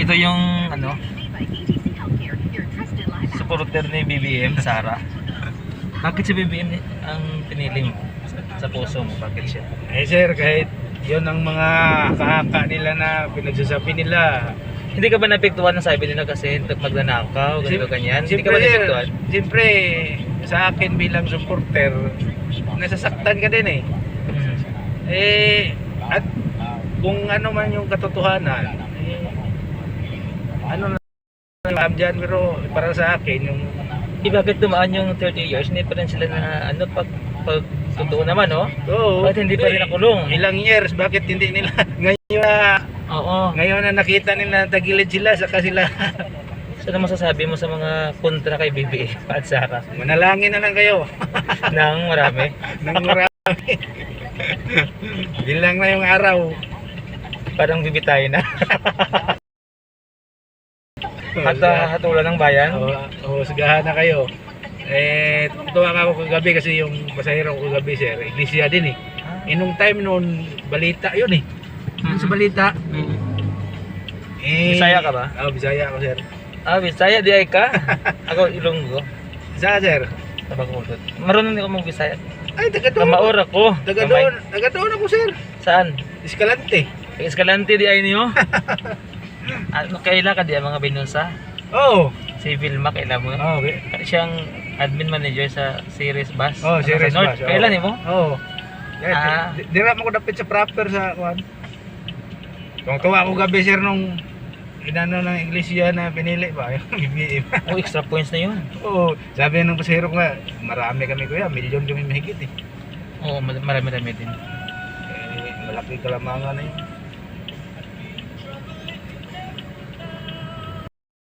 Ito yung ano, supporter ni BBM, Sara. Bakit si BBM ang pinili mo sa, puso mo? Bakit siya? Eh sir, kahit yun ang mga kahaka nila na pinagsasabi nila. Hindi ka ba naapektuhan ng sabi nila kasi magnanakaw, ganito ganyan? Hindi ka ba naapektuhan? Siyempre, sa akin bilang supporter, nasasaktan ka din eh. Hmm. Eh, at kung ano man yung katotohanan, ano na lang dyan, pero para sa akin, yung Eh, bakit dumaan yung 30 years, hindi pa rin sila na ano, pag, pag totoo naman, no? Oo. Bakit hindi pa rin nakulong? Ilang years, bakit hindi nila ngayon na Oo. ngayon na nakita nila tagilid sila saka sila So, ano masasabi mo sa mga kontra kay BBM at Sara? manalangin na lang kayo Nang marami. ng marami. Bilang na yung araw. Parang bibitay na. At uh, hatulan ng bayan. O, o sagahan na kayo. Eh, tuwa nga ako kagabi kasi yung pasahero ko kagabi sir, iglesia din eh. Inong time noon, balita yun eh. Yun Sa balita, Mm. eh, Bisaya ka ba? Oo, Bisaya ako sir. Ah, Bisaya di ay ka. Ako Ilonggo. Bisaya sir. Tabagutot. Marunong din ako mag Bisaya. Ay, taga doon. Kamaor ako. Taga doon, taga doon ako sir. Saan? Escalante. Escalante di ay niyo. ano kaila ka di mga binunsa? Oo. Si Vilma kaila mo. Oh, okay. Siyang admin manager sa Series Bus. Oh, Ano, sa North. ba? Kailan mo? Oo. Yeah, Ah. di, di ra mo ko dapit sa proper sa kuan. Kung tuwa ako gabi sir nung inano ng iglesia na pinili ba BBM. Oh, extra points na yun. Oo, sabi ng pasahero ko nga, marami kami kuya, milyon kami mahigit eh. Oo, marami-rami din. eh malaki kalamangan na yun.